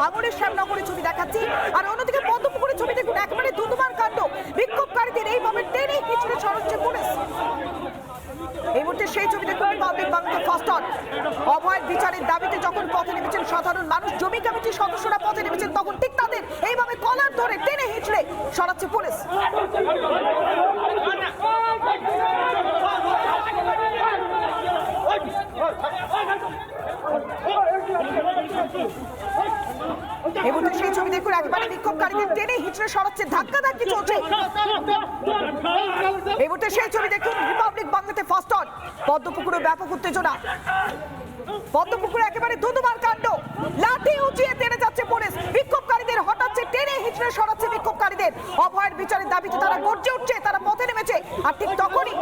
ভাঙড়ের শ্যামনগরের ছবি দেখাচ্ছি আর অন্যদিকে পদ্মপুকুরের ছবি দেখুন একেবারে দুদুমার কাণ্ড বিক্ষোভকারীদের এইভাবে টেনে পিছনে ছড়াচ্ছে পুলিশ এই মুহূর্তে সেই ছবি দেখুন রিপাবলিক বাংলাতে ফার্স্ট অন অভয়ের বিচারের দাবিতে যখন পথে নেমেছেন সাধারণ মানুষ জমি কমিটির সদস্যরা পথে নেমেছেন তখন ঠিক তাদের এইভাবে কলার ধরে টেনে হিঁচড়ে সরাচ্ছে পুলিশ এই মুহূর্তে সেই ছবি দেখুন, একেবারে বিক্ষোভকারীদের টেনে হিঁচড়ে সরাচ্ছে ধাক্কা ধাক্কি চলছে। এই সেই ছবি দেখুন রিপাবলিক বাংলাতে ফার্স্ট অন পদ্মপুকুরে ব্যাপক উত্তেজনা। পদ্মপুকুরে একেবারে দুদুমার কাণ্ড। লাঠি উঁচিয়ে টেনে যাচ্ছে পুলিশ বিক্ষোভকারীদের হঠাৎ টেনে হিঁচড়ে সরাচ্ছে বিক্ষোভকারীদের। অভয়ের বিচারের দাবিতে তারা গর্জে উঠছে, তারা পথে নেমেছে। আর ঠিক তখনই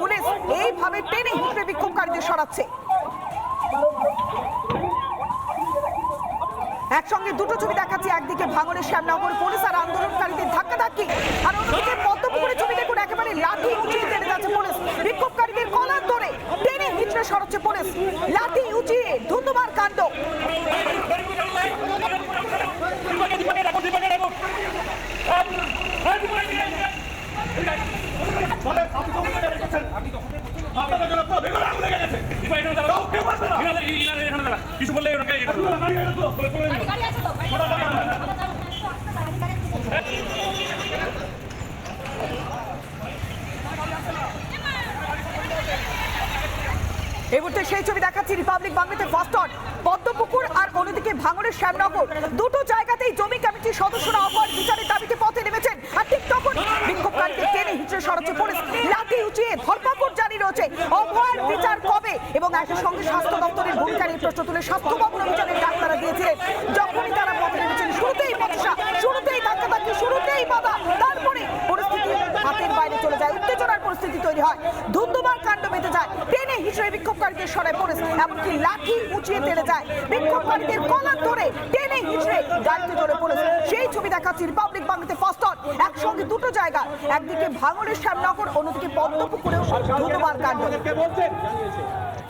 পুলিশ এইভাবে টেনে হিঁচড়ে বিক্ষোভকারীদের সরাচ্ছে। একসঙ্গে দুটো ছবি দেখাচ্ছি, একদিকে ভাঙনের শ্যামনগর পুলিশ আর আন্দোলনকারীদের ধাক্কা ধাক্কি আর অন্যদিকে পদ্মপুকুরের ছবি দেখুন একেবারে লাঠি উঁচিয়ে টেনে যাচ্ছে পুলিশ। বিক্ষোভকারীদের কলার ধরে টেনে হিচড়ে সরাচ্ছে পুলিশ। লাঠি উঁচিয়ে ধুন্ধুমার কাণ্ড কিছু বললে ওনাকে ইয়ে করতে হবে। এই মুহূর্তে সেই ছবি দেখাচ্ছি রিপাবলিক বাংলাতে ফার্স্ট অন পদ্মপুকুর আর অন্যদিকে ভাঙনের শ্যামনগর। দুটো জায়গাতেই জমি কমিটির সদস্যরা অপর বিচারের দাবিতে পথে নেমেছেন। আর ঠিক তখন বিক্ষোভকারীদের টেনে হিঁচড়ে সরাচ্ছে পুলিশ। লাঠি উঁচিয়ে ধরপাকড় জারি রয়েছে অভয়ের বিচার কবে? এবং একই সঙ্গে স্বাস্থ্য দপ্তরের ভূমিকা নিয়ে প্রশ্ন তুলে স্বাস্থ্য ভবন অভিযানের ডাক্তারা দিয়েছিলেন। যখনই তারা পথে নেমেছেন শুরুতেই বচসা শুরুতেই ধাক্কাধাক্কি শুরুতেই বাধা তারপরে পরিস্থিতি হাতের বাইরে চলে যায় উত্তেজনার পরিস্থিতি তৈরি হয় ধুন্ধুমার কাণ্ড বেঁধে যায় টেনে সরায় পুলিশ এমনকি লাঠি উঁচিয়ে টেনে যায় বিক্ষোভকারীদের কলার ধরে টেনে হিসেবে গাড়িতে ধরে পুলিশ সেই ছবি দেখাচ্ছি রিপাবলিক বাংলাতে ফার্স্ট অন একসঙ্গে দুটো জায়গা একদিকে ভাঙনের শ্যামনগর অন্যদিকে পদ্মপুকুরেও ধুন্ধুমার কাণ্ড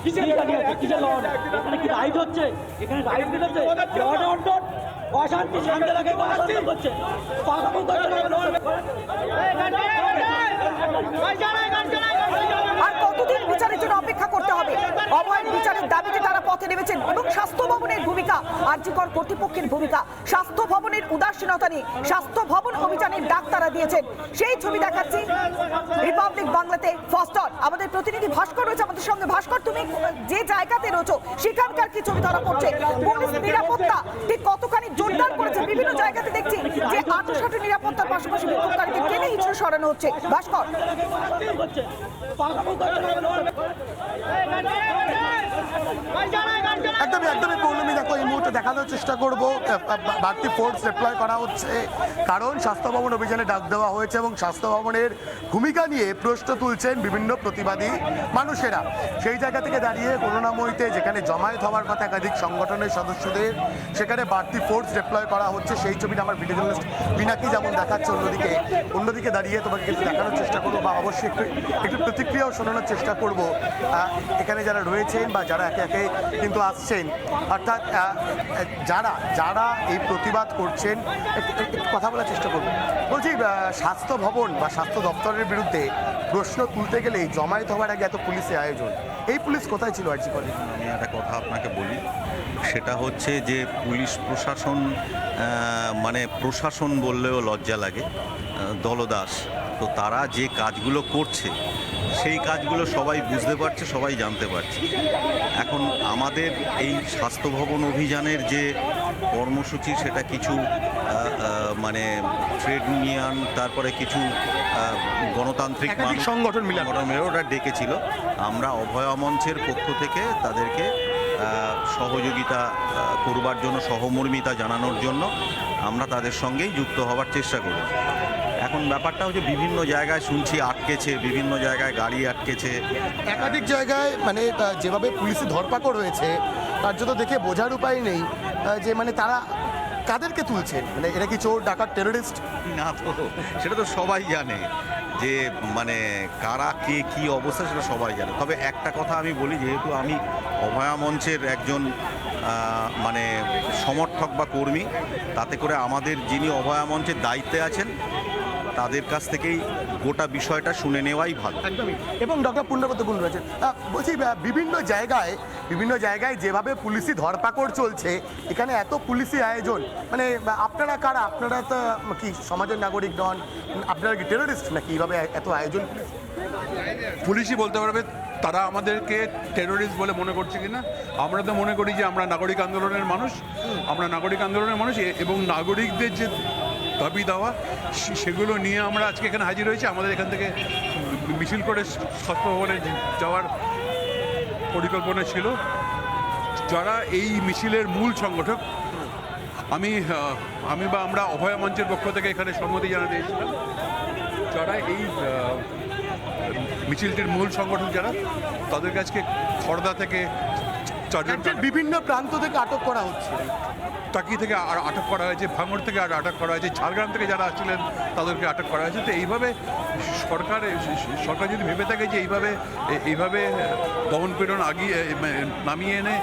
কিসের দাঁড়িয়ে আছে কিসের লড় এখানে কি রাইড হচ্ছে এখানে রাইড দিতেছে লড় অন্টন অশান্তি শান্তি লাগে অশান্তি করছে পাকামো আর কতদিন বিচারের জন্য অপেক্ষা করতে হবে অভয়ের বিচারের দাবিতে তারা পথে নেমেছেন এবং স্বাস্থ্য ভবনের ভূমিকা, আর্যিকর কর্তৃপক্ষের ভূমিকা। স্বাস্থ্য ভবনের উদাসীনতা নিয়ে স্বাস্থ্য ভবন অভিযানের ডাক তারা দিয়েছেন। সেই ছবি দেখাচ্ছি রিপাবলিক বাংলাতে ফার্স্ট অন আমাদের প্রতিনিধি ভাস্কর রয়েছে আমাদের সঙ্গে। ভাস্কর, তুমি যে জায়গাতে রয়েছো, সেখানকার কি ছবি ধরা পড়ছে? পুলিশ নিরাপত্তা ঠিক কতখানি জোরদার করেছে? বিভিন্ন জায়গাতে দেখছি যে আটোসাটো নিরাপত্তার পাশাপাশি বিক্ষোভকারীদের টেনে হিচড়ে সরানো হচ্ছে। ভাস্কর। 前じゃないか。একদমই একদমই পৌর্ণমি দেখো, এই মুহূর্তে দেখানোর চেষ্টা করব। বাড়তি ফোর্স ডিপ্লয় করা হচ্ছে, কারণ স্বাস্থ্য ভবন অভিযানে ডাক দেওয়া হয়েছে এবং স্বাস্থ্য ভবনের ভূমিকা নিয়ে প্রশ্ন তুলছেন বিভিন্ন প্রতিবাদী মানুষেরা। সেই জায়গা থেকে দাঁড়িয়ে করুণাময়ীতে যেখানে জমায়েত হওয়ার কথা একাধিক সংগঠনের সদস্যদের, সেখানে বাড়তি ফোর্স ডিপ্লয় করা হচ্ছে, সেই ছবিটা আমার ভিডিও জার্নালিস্ট পিনাকি যেমন দেখাচ্ছে, অন্যদিকে অন্যদিকে দাঁড়িয়ে তোমাকে কিছু দেখানোর চেষ্টা করব বা অবশ্যই একটু একটু প্রতিক্রিয়াও শোনানোর চেষ্টা করব। এখানে যারা রয়েছেন বা যারা একে একে কিন্তু আসছেন অর্থাৎ যারা যারা এই প্রতিবাদ করছেন, একটু কথা বলার চেষ্টা করব বলছি স্বাস্থ্য ভবন বা স্বাস্থ্য দপ্তরের বিরুদ্ধে প্রশ্ন তুলতে গেলেই জমায়েত হওয়ার আগে এত পুলিশের আয়োজন। এই পুলিশ কোথায় ছিল, আর্জি করে আমি একটা কথা আপনাকে বলি। সেটা হচ্ছে যে, পুলিশ প্রশাসন মানে প্রশাসন বললেও লজ্জা লাগে দলদাস। তো তারা যে কাজগুলো করছে সেই কাজগুলো সবাই বুঝতে পারছে সবাই জানতে পারছে। এখন আমাদের এই স্বাস্থ্য ভবন অভিযানের যে কর্মসূচি সেটা কিছু মানে ট্রেড ইউনিয়ন তারপরে কিছু গণতান্ত্রিক একাধিক সংগঠন মিলে। সংগঠন মিলে ওটা ডেকেছিল। আমরা অভয়া মঞ্চের পক্ষ থেকে তাদেরকে সহযোগিতা করবার জন্য সহমর্মিতা জানানোর জন্য আমরা তাদের সঙ্গেই যুক্ত হওয়ার চেষ্টা করি এখন ব্যাপারটা হচ্ছে বিভিন্ন জায়গায় শুনছি আটকেছে বিভিন্ন জায়গায় গাড়ি আটকেছে। একাধিক জায়গায় মানে যেভাবে পুলিশে ধরপাকড় হয়েছে তার জন্য দেখে বোঝার উপায় নেই যে মানে তারা কাদেরকে তুলছেন মানে এরা কি চোর ডাকাত টেরোরিস্ট না তো সেটা তো সবাই জানে যে মানে কারা কে কি অবস্থা সেটা সবাই জানে। তবে একটা কথা আমি বলি যেহেতু আমি অভয়া মঞ্চের একজন মানে সমর্থক বা কর্মী তাতে করে আমাদের যিনি অভয়া মঞ্চের দায়িত্বে আছেন তাদের কাছ থেকেই গোটা বিষয়টা শুনে নেওয়াই ভালো। একদমই। এবং ডক্টর পূর্ণব্রত গুণ রয়েছেন। আহ, বলছি বিভিন্ন জায়গায় বিভিন্ন জায়গায় যেভাবে পুলিশি ধরপাকড় চলছে এখানে এত পুলিশি আয়োজন মানে আপনারা কারা? আপনারা তো কি সমাজের নাগরিক নন আপনারা কি টেরোরিস্ট নাকি? এইভাবে এত আয়োজন? পুলিশই বলতে পারবে তারা আমাদেরকে টেরোরিস্ট বলে মনে করছে কিনা? আমরা তো মনে করি যে আমরা নাগরিক আন্দোলনের মানুষ আমরা নাগরিক আন্দোলনের মানুষ এবং নাগরিকদের যে দাবি দেওয়া সেগুলো নিয়ে আমরা আজকে এখানে হাজির হয়েছি। আমাদের এখান থেকে মিছিল করে স্বাস্থ্য ভবনে যাওয়ার পরিকল্পনা ছিল। যারা এই মিছিলের মূল সংগঠক, আমি আমি বা আমরা অভয়া মঞ্চের পক্ষ থেকে এখানে সম্মতি জানাতে এসেছিলাম। যারা এই মিছিলটির মূল সংগঠন যারা, তাদের কাছকে খড়দা থেকে বিভিন্ন প্রান্ত থেকে আটক করা হচ্ছে। টাকি থেকে আর আটক করা হয়েছে ভাঙড় থেকে আর আটক করা হয়েছে ঝাড়গ্রাম থেকে যারা আসছিলেন তাদেরকে আটক করা হয়েছে। তো এইভাবে সরকার সরকার যদি ভেবে থাকে যে এইভাবে এইভাবে দমন পীড়ন আগিয়ে নামিয়ে এনে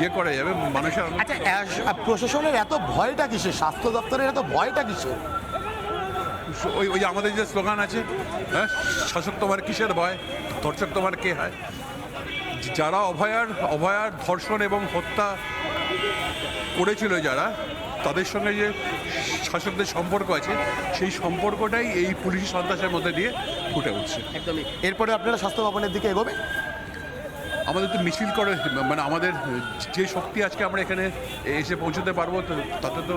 ইয়ে করা যাবে মানুষের আচ্ছা প্রশাসনের এত ভয়টা কিসের? স্বাস্থ্য দপ্তরের এত ভয়টা কিসের? ওই ওই যে আমাদের যে স্লোগান আছে হ্যাঁ শাসক তোমার কিসের ভয়? ধর্ষক তোমার কে হয়? যারা অভয়ার অভয়ার ধর্ষণ এবং হত্যা করেছিল যারা, তাদের সঙ্গে যে শাসকদের সম্পর্ক আছে, সেই সম্পর্কটাই এই পুলিশি সন্ত্রাসের মধ্যে দিয়ে ফুটে উঠছে। একদমই। এরপরে আপনারা স্বাস্থ্য ভবনের দিকে এগোবে আমাদের তো মিছিল করে মানে আমাদের যে শক্তি আজকে আমরা এখানে এসে পৌঁছতে পারব, তো তাতে তো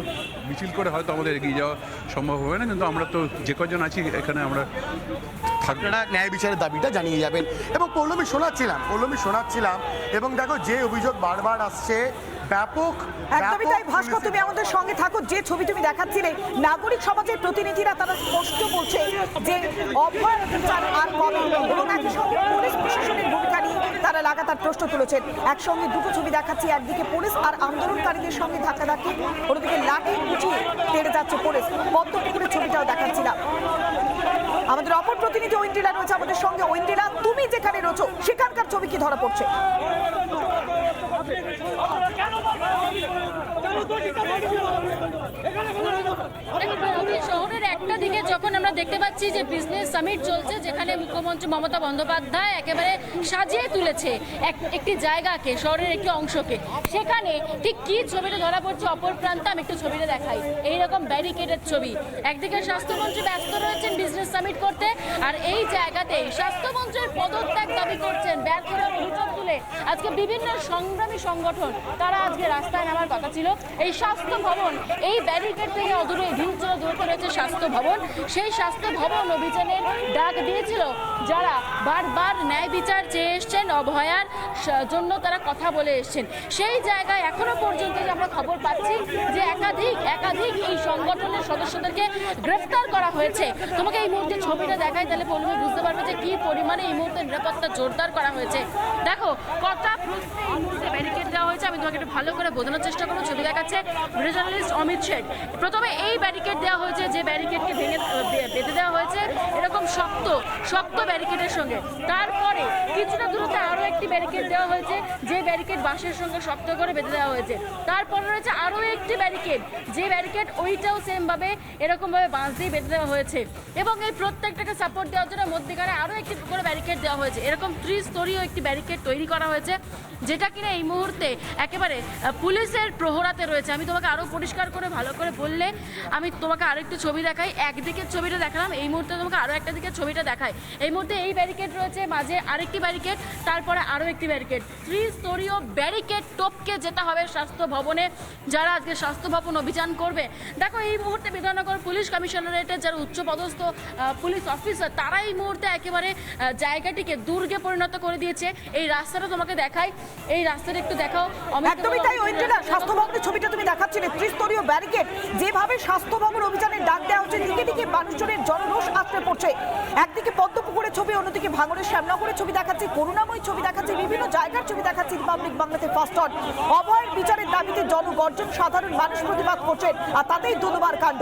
মিছিল করে হয়তো আমাদের এগিয়ে যাওয়া সম্ভব হবে না। কিন্তু আমরা তো যে কজন আছি এখানে আমরা আপনারা ন্যায় বিচারের দাবিটা জানিয়ে যাবেন। এবং পৌলমী শোনাচ্ছিলাম পৌলমী শোনাচ্ছিলাম, এবং দেখো যে অভিযোগ বারবার আসছে ব্যাপক একদমই তাই ভাস্কর তুমি আমাদের সঙ্গে থাকো যে ছবি তুমি দেখাচ্ছিলে নাগরিক সমাজের প্রতিনিধিরা তারা স্পষ্ট বলছে যে অভয় আর কবে এবং একই সঙ্গে পুলিশ প্রশাসনের ভূমিকা নিয়ে তারা লাগাতার প্রশ্ন তুলেছেন। একসঙ্গে দুটো ছবি দেখাচ্ছি একদিকে পুলিশ আর আন্দোলনকারীদের সঙ্গে ধাক্কাধাক্কি অন্যদিকে লাঠি কুচিয়ে তেড়ে যাচ্ছে পুলিশ। পদ্মপুকুরের ছবিটাও দেখাচ্ছিলাম। আমাদের অপর প্রতিনিধি ঐন্দ্রিলা রয়েছে আমাদের সঙ্গে। ঐন্দ্রিলা তুমি যেখানে রয়েছো সেখানকার ছবি কি ধরা পড়ছে? আমাদের শহরের একটা দিকে যখন আমরা দেখতে পাচ্ছি যে বিজনেস সামিট চলছে, যেখানে মুখ্যমন্ত্রী মমতা বন্দ্যোপাধ্যায় একেবারে সাজিয়ে তুলেছে এক- একটি জায়গাকে, শহরের একটি অংশকে, সেখানে ঠিক কি ছবিটা ধরা পড়ছে অপর প্রান্তে আমি একটু ছবিটা দেখাই। এইরকম ব্যারিকেডের ছবি। একদিকে স্বাস্থ্যমন্ত্রী ব্যস্ত রয়েছেন বিজনেস সামিট করতে, আর এই জায়গাতেই স্বাস্থ্যমন্ত্রীর পদত্যাগ দাবি করছেন ব্যর্থরা অভিযোগ তুলে। আজকে বিভিন্ন সংগ্রামী সংগঠন, তারা আজকে রাস্তায় নামার কথা ছিল। এই স্বাস্থ্য ভবন, এই ব্যারিকেড থেকে অদূরে ঢিলচড়া দূরত্বে রয়েছে স্বাস্থ্য ভবন। সেই স্বাস্থ্য ভবন অভিযানের ডাক দিয়েছিল যারা বারবার ন্যায় বিচার চেয়ে এসছেন, অভয়ার জন্য তারা কথা বলে এসছেন। সেই জায়গায় এখনও পর্যন্ত যে আমরা খবর পাচ্ছি যে একাধিক একাধিক এই সংগঠনের সদস্যদেরকে গ্রেফতার করা হয়েছে। তোমাকে এই মুহূর্তে ছবিটা দেখাই, তাহলে পরিবার বুঝতে পারবে যে কি পরিমাণে এই মুহূর্তে নিরাপত্তা জোরদার করা হয়েছে। দেখো কথা ব্যারিকেড দেওয়া হয়েছে। আমি তোমাকে একটু ভালো করে বোঝানোর চেষ্টা করব। ছবি দেখাচ্ছে ভিডিও জার্নালিস্ট অমিত শেখ প্রথমে এই ব্যারিকেড দেওয়া হয়েছে, যে ব্যারিকেডকে ভেঙে বেঁধে দেওয়া হয়েছে। এরকম শক্ত শক্ত ব্যারিকেডের সঙ্গে। তারপরে কিছুটা দূরত্বে আরও একটি ব্যারিকেড দেওয়া হয়েছে, যে ব্যারিকেড বাঁশের সঙ্গে শক্ত করে বেঁধে দেওয়া হয়েছে। তারপরে রয়েছে আরও একটি ব্যারিকেড যে ব্যারিকেড ওইটাও সেমভাবে এরকমভাবে বাঁশ দিয়ে বেঁধে দেওয়া হয়েছে। এবং এই প্রত্যেকটাকে সাপোর্ট দেওয়ার জন্য মধ্যেখানে আরও একটি করে ব্যারিকেড দেওয়া হয়েছে। এরকম ত্রিস্তরীয় একটি ব্যারিকেড তৈরি করা হয়েছে, যেটা কিনা এই মুহূর্তে একেবারে পুলিশের প্রহরাতে রয়েছে। আমি তোমাকে আরও পরিষ্কার করে ভালো করে বললে আমি তোমাকে আরও একটু ছবি দেখাই। একদিকের ছবিটা দেখালাম এই মুহূর্তে তোমাকে আরও একটা দিকের ছবিটা দেখাই। এই মুহূর্তে এই ব্যারিকেড রয়েছে মাঝে আরেকটি ব্যারিকেড তারপরে আরও একটি ব্যারিকেড ত্রিস্তরীয় ব্যারিকেড টপকে যেতে হবে স্বাস্থ্য ভবনে যারা আজকে স্বাস্থ্য ভবন অভিযান করবে। দেখো এই মুহূর্তে বিধাননগর পুলিশ কমিশনারেটের যারা উচ্চপদস্থ পুলিশ অফিসার তারা এই মুহূর্তে একেবারে জায়গাটিকে দুর্গে পরিণত করে দিয়েছে। এই রাস্তাটা তোমাকে দেখাই। এই রাস্তাটা একটু অমিত, একদমই তাই রাস্তাটা স্বাস্থ্য ভবনের ছবিটা তুমি দেখাচ্ছিলে ত্রিস্তরীয় ব্যারিকেড যেভাবে স্বাস্থ্য ভবন অভিযানের ডাক দেওয়া হচ্ছে দিকে দিকে মানুষজনের জনরোষ আশ্রে পড়ছে। একদিকে পদ্মপুকুরের ছবি অন্যদিকে ভাঙড়ের শ্যামনগরের ছবি দেখাচ্ছি করুণাময় ছবি দেখাচ্ছি বিভিন্ন জায়গার ছবি দেখাচ্ছি রিপাবলিক বাংলাতে ফার্স্ট অন অভয়ের বিচারের দাবিতে জনগর্জন সাধারণ মানুষ প্রতিবাদ করছেন আর তাতেই দুদুবার কাণ্ড।